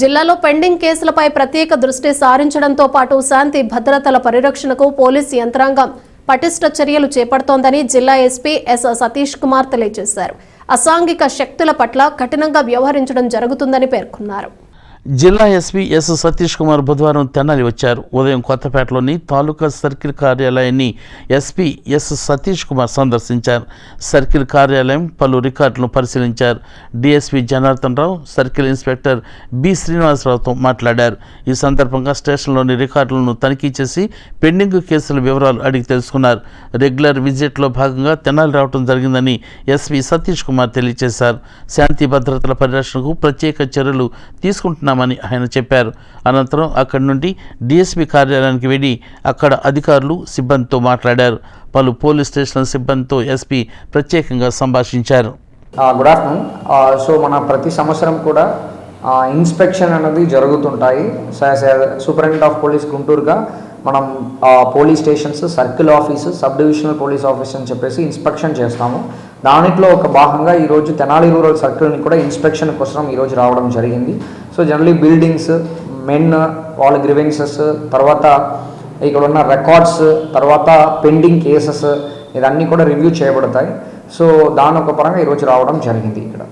జిల్లాలో పెండింగ్ కేసులపై ప్రత్యేక దృష్టి సారించడంతో పాటు శాంతి భద్రతల పరిరక్షణకు పోలీస్ యంత్రాంగం పటిష్ట చర్యలు చేపడుతోందని జిల్లా ఎస్పీ ఎస్ సతీష్ కుమార్ తెలియజేశారు. అసాంఘిక శక్తుల పట్ల కఠినంగా వ్యవహరించడం జరుగుతుందని పేర్కొన్నారు. జిల్లా ఎస్పీ ఎస్ సతీష్ కుమార్ బుధవారం తెనాలి వచ్చారు. ఉదయం కొత్తపేటలోని తాలూకా సర్కిల్ కార్యాలయాన్ని ఎస్పీ ఎస్ సతీష్ కుమార్ సందర్శించారు. సర్కిల్ కార్యాలయం పలు రికార్డులను పరిశీలించారు. DSP Janardhan Rao circle inspector B శ్రీనివాసరావుతో మాట్లాడారు. ఈ సందర్భంగా స్టేషన్లోని రికార్డులను తనిఖీ చేసి పెండింగ్ కేసుల వివరాలు అడిగి తెలుసుకున్నారు. రెగ్యులర్ విజిట్లో భాగంగా తెనాలి రావడం జరిగిందని ఎస్పీ సతీష్ కుమార్ తెలియజేశారు. శాంతి భద్రతల పరిరక్షణకు ప్రత్యేక చర్యలు తీసుకుంటున్నారు చేస్తున్నామని ఆయన చెప్పారు. అనంతరం అక్కడి నుండి డిఎస్పీ కార్యాలయానికి వెళ్ళి అక్కడ అధికారులు సిబ్బందితో మాట్లాడారు. పలు పోలీస్ స్టేషన్ల సిబ్బందితో ఎస్పీ ప్రత్యేకంగా సంభాషించారు. Good afternoon. సో మన ప్రతి సంవత్సరం కూడా ఇన్స్పెక్షన్ అనేది జరుగుతుంటాయి. సూపరింటెండెంట్ ఆఫ్ పోలీస్ గుంటూరుగా మనం police stations circle office sub divisional police office అని చెప్పేసి ఇన్స్పెక్షన్ చేస్తాము. దానిలో ఒక భాగంగా ఈరోజు తెనాలి రూరల్ సర్కిల్ని కూడా ఇన్స్పెక్షన్ కోసం ఈరోజు రావడం జరిగింది. సో జనరలీ బిల్డింగ్స్ మెన్ వాళ్ళ గ్రివెన్సెస్ తర్వాత ఇక్కడ ఉన్న రికార్డ్స్ తర్వాత పెండింగ్ కేసెస్ ఇవన్నీ కూడా రివ్యూ చేయబడతాయి. సో దాని ఒక పరంగా ఈరోజు రావడం జరిగింది ఇక్కడ.